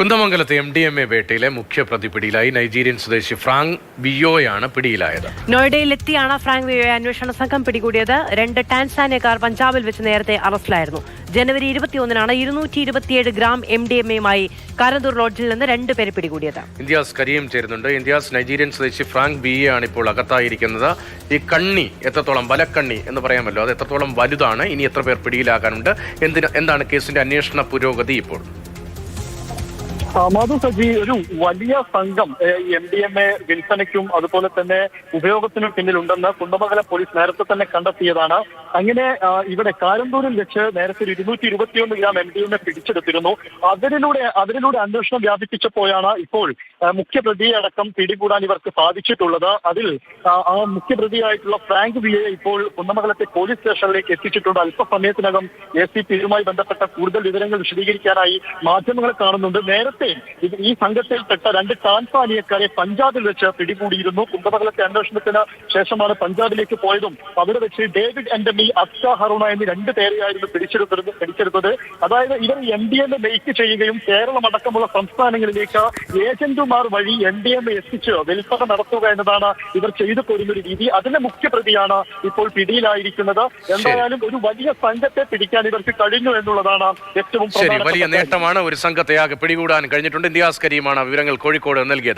കുന്ദമംഗലത്തെ M D M A വേട്ടയിലെ മുഖ്യ പ്രതി പിടിയിലായി നൈജീരിയൻ സ്വദേശി ഫ്രാങ്ക് വിയോയാണ് പിടിയിലായത്. നോയിഡയിലെത്തിയാണ് ഫ്രാങ്ക് വിയോയെ അന്വേഷണ സംഘം പിടികൂടിയത്. രണ്ട് ടാൻസാനിയക്കാർ പഞ്ചാബിൽ വെച്ച് നേരത്തെ അറസ്റ്റിലായിരുന്നു. ജനുവരി ഇരുപത്തിയൊന്നിനാണ് ഇരുന്നൂറ്റി ഇരുപത്തിയേഴ് ഗ്രാം എം ഡി എം എയുമായി കാരന്തൂർ ലോഡ്ജിൽ നിന്ന് രണ്ടുപേരെ പിടികൂടിയത്. ഇന്ത്യാസ് കരിയും ചേരുന്നുണ്ട്. ഇന്ത്യാസ് നൈജീരിയൻ സ്വദേശി ഫ്രാങ്ക് വിയാണ് ഇപ്പോൾ അകത്തായിരിക്കുന്നത്. ഈ കണ്ണി എത്രത്തോളം വലക്കണ്ണി എന്ന് പറയാമല്ലോ അത് എത്രത്തോളം വലുതാണ് ഇനി എത്ര പേർ പിടിയിലാകാനുണ്ട് എന്തിന് എന്താണ് കേസിന്റെ അന്വേഷണ പുരോഗതി ഇപ്പോൾ? മധു സജി ഒരു വലിയ സംഘം എം ഡി എം എ വിൽപ്പനയ്ക്കും അതുപോലെ തന്നെ ഉപയോഗത്തിനും പിന്നിലുണ്ടെന്ന് കുണ്ടമംഗലം പോലീസ് നേരത്തെ തന്നെ കണ്ടെത്തിയതാണ്. അങ്ങനെ ഇവിടെ കാരന്തൂരിൽ വെച്ച് നേരത്തെ ഇരുന്നൂറ്റി ഇരുപത്തിയൊന്ന് gram M D M A പിടിച്ചെടുത്തിരുന്നു. അതിലൂടെ അതിലൂടെ അന്വേഷണം വ്യാപിപ്പിച്ചപ്പോഴാണ് ഇപ്പോൾ മുഖ്യപ്രതിയെ അടക്കം പിടികൂടാൻ ഇവർക്ക് സാധിച്ചിട്ടുള്ളത്. അതിൽ ആ, ആ മുഖ്യപ്രതിയായിട്ടുള്ള ഫ്രാങ്ക് വിയെ ഇപ്പോൾ കുന്നമംഗലത്തെ പോലീസ് സ്റ്റേഷനിലേക്ക് എത്തിച്ചിട്ടുണ്ട്. അല്പസമയത്തിനകം എ സി പിയുമായി ബന്ധപ്പെട്ട കൂടുതൽ വിവരങ്ങൾ വിശദീകരിക്കാനായി മാധ്യമങ്ങളെ കാണുന്നുണ്ട്. നേരത്തെ ഇത് ഈ സംഘത്തിൽപ്പെട്ട രണ്ട് ടാൻസാനിയക്കാരെ പഞ്ചാബിൽ വെച്ച് പിടികൂടിയിരുന്നു. കുന്തമംഗലത്തെ അന്വേഷണത്തിന് ശേഷമാണ് പഞ്ചാബിലേക്ക് പോയതും. അവിടെ വെച്ച് ഡേവിഡ് എൻഡമി അക്ഷ ഹറുണ എന്നീ രണ്ട് പേരെയായിരുന്നു പിടിച്ചെടുത്തത് പിടിച്ചെടുത്തത്. അതായത് ഇവർ എൻ ഡി എം മേക്ക് ചെയ്യുകയും കേരളം അടക്കമുള്ള സംസ്ഥാനങ്ങളിലേക്ക് ഏജന്റുമാർ വഴി എൻ ഡി എം എത്തിച്ച് വിൽപ്പന നടത്തുക എന്നതാണ് ഇവർ ചെയ്തു പോരുന്ന ഒരു രീതി. അതിന്റെ മുഖ്യപ്രതിയാണ് ഇപ്പോൾ പിടിയിലായിരിക്കുന്നത്. എന്തായാലും ഒരു വലിയ സംഘത്തെ പിടിക്കാൻ ഇവർക്ക് കഴിഞ്ഞു എന്നുള്ളതാണ് ഏറ്റവും വലിയ നേട്ടമാണ് ഒരു സംഘത്തെ ആകെ പിടികൂടാൻ കഴിഞ്ഞിട്ടുണ്ട്. ഇന്ത്യാസ് കരീമാണ് വിവരങ്ങൾ കോഴിക്കോട് നൽകിയത്.